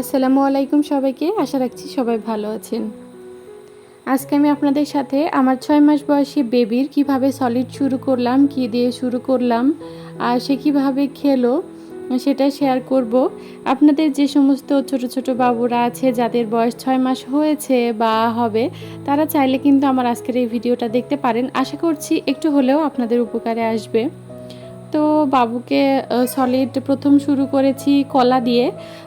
আসসালামু আলাইকুম সবাইকে, আশা রাখছি সবাই ভালো আছেন। আজকে আমি আপনাদের সাথে আমার ছয় মাস বয়সী বেবির কীভাবে সলিড শুরু করলাম, কি দিয়ে শুরু করলাম, আর সে কীভাবে খেলো, সেটা শেয়ার করব। আপনাদের যে সমস্ত ছোট ছোট বাবুরা আছে, যাদের বয়স ছয় মাস হয়েছে বা হবে, তারা চাইলে কিন্তু আমার আজকের এই ভিডিওটা দেখতে পারেন। আশা করছি একটু হলেও আপনাদের উপকারে আসবে। তো বাবুকে সলিড প্রথম শুরু করেছি কলা দিয়ে।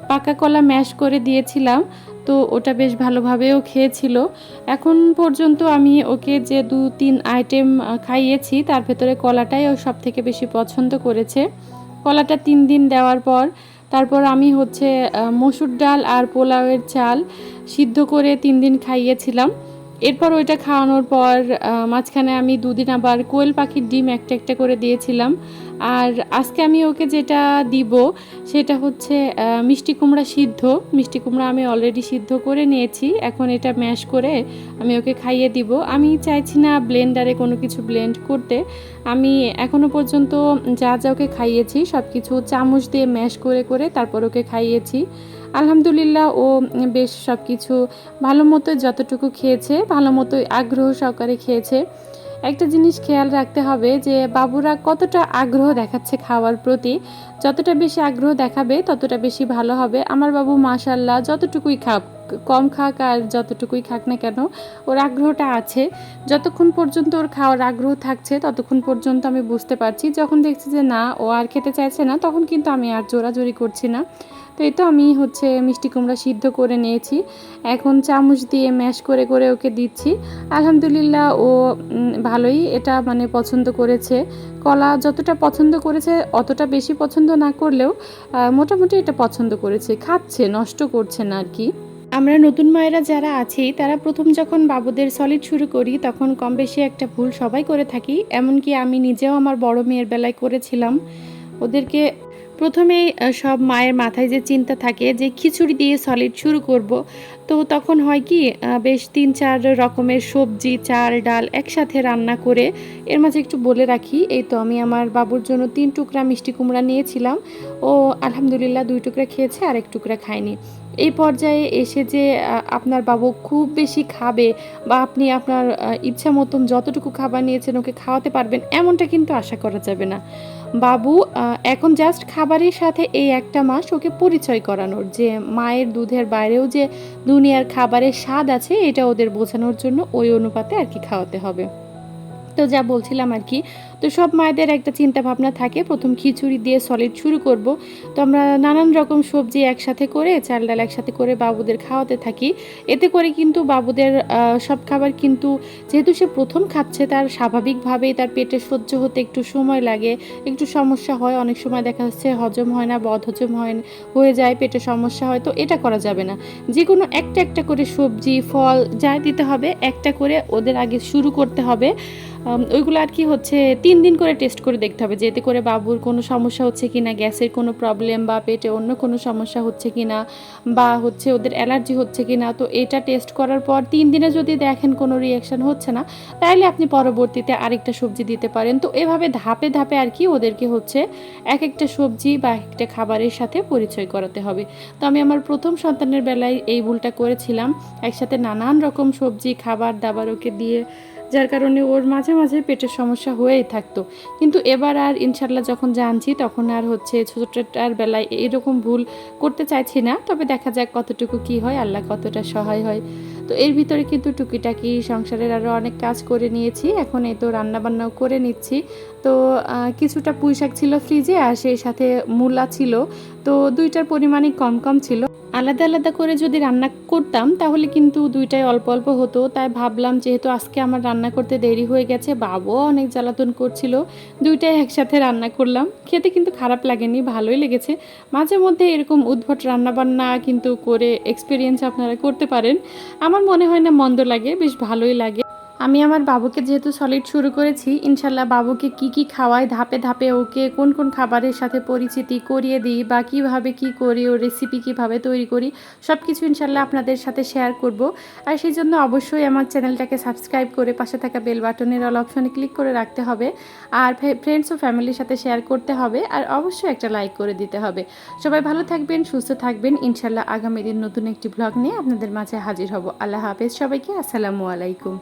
পাকা কলা ম্যাশ করে দিয়েছিলাম, তো ওটা বেশ ভালোভাবেও খেয়েছিল। এখন পর্যন্ত আমি ওকে যে দু তিন আইটেম খাইয়েছি, তার ভেতরে কলাটাই ও সব থেকে বেশি পছন্দ করেছে। কলাটা তিন দিন দেওয়ার পর, তারপর আমি হচ্ছে মসুর ডাল আর পোলাওয়ের চাল সিদ্ধ করে তিন দিন খাইয়েছিলাম। এরপর ওইটা খাওয়ানোর পর মাঝখানে আমি দুদিন আবার কোয়েল পাখির ডিম একটা একটা করে দিয়েছিলাম। আর আজকে আমি ওকে যেটা দিব সেটা হচ্ছে মিষ্টি কুমড়া সিদ্ধ। মিষ্টি কুমড়া আমি অলরেডি সিদ্ধ করে নিয়েছি। এখন এটা ম্যাশ করে আমি ওকে খাইয়ে দিব। আমি চাইছি না ব্লেন্ডারে কোনো কিছু ব্লেন্ড করতে। আমি এখনও পর্যন্ত যা যা ওকে খাইয়েছি সব কিছু চামচ দিয়ে ম্যাশ করে করে তারপর ওকে খাইয়েছি। আলহামদুলিল্লাহ ও বেশ সব কিছু ভালো মতো যতটুকু খেয়েছে, ভালো মতোই আগ্রহ সহকারে খেয়েছে। একটা জিনিস খেয়াল রাখতে হবে যে বাবুরা কতটা আগ্রহ দেখাচ্ছে খাওয়ার প্রতি। যতটা বেশি আগ্রহ দেখাবে ততটা বেশি ভালো হবে। আমার বাবু মাসাল্লাহ যতটুকুই খাক। কম খাক আর যতটুকুই খাক না কেন, ওর আগ্রহটা আছে। যতক্ষণ পর্যন্ত ওর খাওয়ার আগ্রহ থাকছে, ততক্ষণ পর্যন্ত আমি বুঝতে পারছি। যখন দেখছি যে না, ও আর খেতে চাইছে না, তখন কিন্তু আমি আর জোরাজোরি করছি না। তো এই তো আমি হচ্ছে মিষ্টি কুমড়া সিদ্ধ করে নিয়েছি। এখন চামচ দিয়ে ম্যাশ করে করে ওকে দিচ্ছি। আলহামদুলিল্লাহ ও ভালোই এটা মানে পছন্দ করেছে। কলা যতটা পছন্দ করেছে, অতটা বেশি পছন্দ না করলেও মোটামুটি এটা পছন্দ করেছে। খাচ্ছে, নষ্ট করছে না আর কি। আমরা নতুন মায়েরা যারা আছি, তারা প্রথম যখন বাবুদের সলিড শুরু করি, তখন কম বেশি একটা ভুল সবাই করে থাকি। এমনকি আমি নিজেও আমার বড় মেয়ের বেলায় করেছিলাম। ওদেরকে প্রথমেই আহ, সব মায়ের মাথায় যে চিন্তা থাকে যে খিচুড়ি দিয়ে সলিড শুরু করব। তো তখন হয় কি বেশ তিন চার রকমের সবজি চাল ডাল একসাথে রান্না করে এর মাঝে একটু বলে রাখি এই তো আমি আমার বাবুর জন্য তিন টুকরা মিষ্টি কুমড়া নিয়েছিলাম। ও আলহামদুলিল্লাহ দুই টুকরা খেয়েছে আর এক টুকরা খায়নি। এই পর্যায়ে এসে যে আপনার বাবু খুব বেশি খাবে বা আপনি আপনার ইচ্ছা মতন যতটুকু খাবার নিয়েছেন ওকে খাওয়াতে পারবেন এমনটা কিন্তু আশা করা যাবে না। বাবু এখন জাস্ট খাবারের সাথে এই একটা মাস ওকে পরিচয় করানোর, যে মায়ের দুধের বাইরেও যে দুনিয়ার খাবারের স্বাদ আছে, এটা ওদের বোঝানোর জন্য ওই অনুপাতে আর কি খাওয়াতে হবে। তো যা বলছিলাম আর কি, তো সব মায়েদের একটা চিন্তা ভাবনা থাকে। প্রথম খিচুড়ি দিয়ে সলিড শুরু করব। তো আমরা নানান রকম সবজি একসাথে করে, চাল ডাল একসাথে করে বাবুদের খাওয়াতে থাকি। এতে করে কিন্তু বাবুদের সব খাবার কিন্তু যেহেতু সে প্রথম খাচ্ছে, তার স্বাভাবিকভাবেই তার পেটে সহ্য হতে একটু সময় লাগে, একটু সমস্যা হয়। অনেক সময় দেখা যাচ্ছে হজম হয় না, বদ হজম হয়, হয়ে যায়, পেটে সমস্যা হয়। তো এটা করা যাবে না। যে কোনো একটা একটা করে সবজি, ফল, যাই দিতে হবে, একটা করে ওদের আগে শুরু করতে হবে। ওইগুলো আর কি হচ্ছে, তিন দিন করে টেস্ট করে দেখতে হবে যে এতে করে বাবুর কোনো সমস্যা হচ্ছে কি না গ্যাসের কোনো প্রবলেম বা পেটে অন্য কোনো সমস্যা হচ্ছে কি না বা হচ্ছে ওদের অ্যালার্জি হচ্ছে কি না তো এটা টেস্ট করার পর তিন দিনে যদি দেখেন কোনো রিয়াকশন হচ্ছে না, তাহলে আপনি পরবর্তীতে আরেকটা সবজি দিতে পারেন। তো এভাবে ধাপে ধাপে আর কি ওদেরকে হচ্ছে এক একটা সবজি বা এক একটা খাবারের সাথে পরিচয় করাতে হবে। তো আমি আমার প্রথম সন্তানের বেলায় এই ভুলটা করেছিলাম, একসাথে নানান রকম সবজি, খাবার দাবার ওকে দিয়ে যার কারণে ওর মাঝে মাঝে পেটের সমস্যা হয়েই থাকতো। কিন্তু এবার আর ইনশাল্লাহ যখন জানছি, তখন আর হচ্ছে ছোটোটার বেলায় এরকম ভুল করতে চাইছি না। তবে দেখা যাক কতটুকু কি হয়, আল্লাহ কতটা সহায় হয়। তো এর ভিতরে কিন্তু টুকিটাকি সংসারের আরও অনেক কাজ করে নিয়েছি। এখন এই তো রান্নাবান্নাও করে নিচ্ছি। তো কিছুটা পুঁই শাক ছিল ফ্রিজে আর সেই সাথে মূলা ছিল। তো দুইটার পরিমাণই কম কম ছিল। আলাদা আলাদা করে যদি রান্না করতাম, তাহলে কিন্তু দুইটাই অল্প অল্প হতো। তাই ভাবলাম যেহেতু আজকে আমার রান্না করতে দেরি হয়ে গেছে, বাবুও অনেক জ্বালাতন করছিল, দুইটাই একসাথে রান্না করলাম। খেতে কিন্তু খারাপ লাগেনি, ভালোই লেগেছে। মাঝে মধ্যে এরকম উদ্ভট রান্নাবান্না কিন্তু করে এক্সপিরিয়েন্স আপনারা করতে পারেন। আমার মনে হয় না মন্দ লাগে, বেশ ভালোই লাগে। আমি আমার বাবুকে যেহেতু সলিড শুরু করেছি, ইনশাল্লাহ বাবুকে কি কি খাওয়াই, ধাপে ধাপে ওকে কোন কোন খাবারের সাথে পরিচিতি করিয়ে দিই বা কীভাবে কি করি ও রেসিপি কীভাবে তৈরি করি সব কিছু ইনশাল্লাহ আপনাদের সাথে শেয়ার করব। আর সেই জন্য অবশ্যই আমার চ্যানেলটাকে সাবস্ক্রাইব করে পাশে থাকা বেল বাটনের অল অপশনে ক্লিক করে রাখতে হবে। আর ফ্রেন্ডস ও ফ্যামিলির সাথে শেয়ার করতে হবে। আর অবশ্যই একটা লাইক করে দিতে হবে। সবাই ভালো থাকবেন, সুস্থ থাকবেন। ইনশাল্লাহ আগামী দিন নতুন একটি ব্লগ নিয়ে আপনাদের মাঝে হাজির হব। আল্লাহ হাফেজ। সবাইকে আসসালামু আলাইকুম।